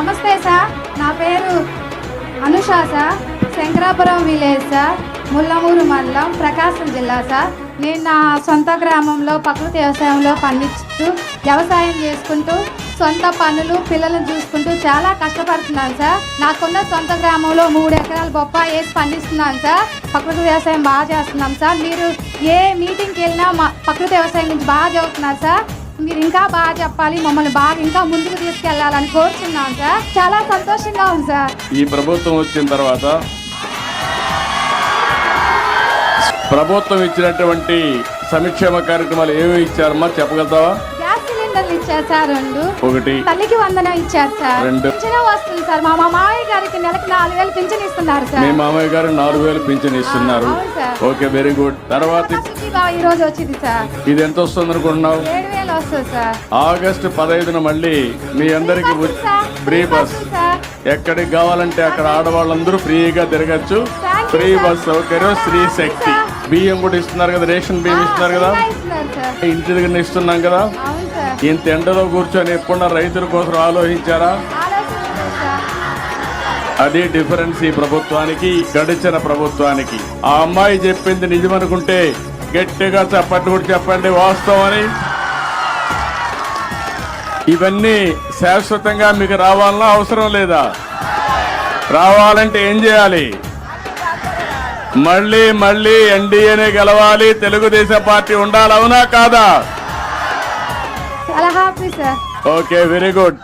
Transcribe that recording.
నమస్తే సార్. నా పేరు Anusha sir. Shankarapuram village sir. Mullamuru మండలం ప్రకాశం జిల్లా సార్. నేను నా సొంత గ్రామంలో ప్రకృతి వ్యవసాయంలో పండిస్తూ వ్యవసాయం చేసుకుంటూ సొంత పనులు పిల్లలను చూసుకుంటూ చాలా కష్టపడుతున్నాను సార్. నాకున్న సొంత గ్రామంలో మూడు ఎకరాల బొప్పాయి వేసి పండిస్తున్నాను సార్. ప్రకృతి వ్యవసాయం బాగా చేస్తున్నాం సార్. మీరు ఏ మీటింగ్కి వెళ్ళినా మా ప్రకృతి వ్యవసాయం గురించి బాగా చదువుతున్నారు సార్. మీరు ఇంకా బాగా చెప్పాలి మమ్మల్ని బాగా ఇంకా ముందుకు తీసుకెళ్ళాలని కోరుతున్నాం సార్. చాలా సంతోషంగా ఉంది సార్. ఈ ప్రభుత్వం వచ్చిన తర్వాత ప్రభుత్వం ఇచ్చినటువంటి సంక్షేమ కార్యక్రమాలు ఏమి ఇచ్చారమ్మా చెప్పగలుగుతావా? గ్యాస్ సిలిండర్లు ఇచ్చారు సార్ రెండు. ఒకటి. తల్లికి వందనం ఇచ్చారు సార్. రెండు. పింఛను వస్తుంది సార్. మా మా మామయ్య గారికి నెలకి నాలుగు వేలు పింఛన్ ఇస్తున్నారు మీ సార్ మామయ్య గారు నాలుగు వేలు పింఛన్ ఇస్తున్నారు. ఆ, అవును సార్. ఓకే వెరీ గుడ్ తర్వాత ఈ రోజు వచ్చింది సార్. ఇది ఎంత వస్తుంది అనుకుంటున్నావు? ఏడు వేలు ఆగస్టు పదహైదున మళ్ళీ మీ అందరికి ఫ్రీ బస్ ఎక్కడికి కావాలంటే అక్కడ ఆడవాళ్ళందరూ ఫ్రీగా తిరగచ్చు. ఫ్రీ. బస్ సౌకర్యం శ్రీ శక్తి. బియ్యం కూడా ఇస్తున్నారు కదా రేషన్ బియ్యం ఇస్తున్నారు కదా? ఫ్రీగా ఇస్తున్నారు సార్ ఇంటి దగ్గర ఇస్తున్నాం కదా? ఇంత ఎండలో కూర్చొని ఎప్పుడన్నా రైతుల కోసం ఆలోచించారా? అది డిఫరెన్స్ ఈ ప్రభుత్వానికి గడిచిన ప్రభుత్వానికి. ఆ అమ్మాయి చెప్పింది నిజమనుకుంటే గట్టిగా చప్పట్లు కూడా చెప్పండి వాస్తవం అని. ఇవన్నీ శాశ్వతంగా మీకు రావాలన్నా అవసరం లేదా? రావాలంటే ఏం చేయాలి? మళ్ళీ మళ్ళీ ఎన్డీఏనే గెలవాలి తెలుగుదేశం పార్టీ ఉండాలి అవునా కాదా? Okay very good.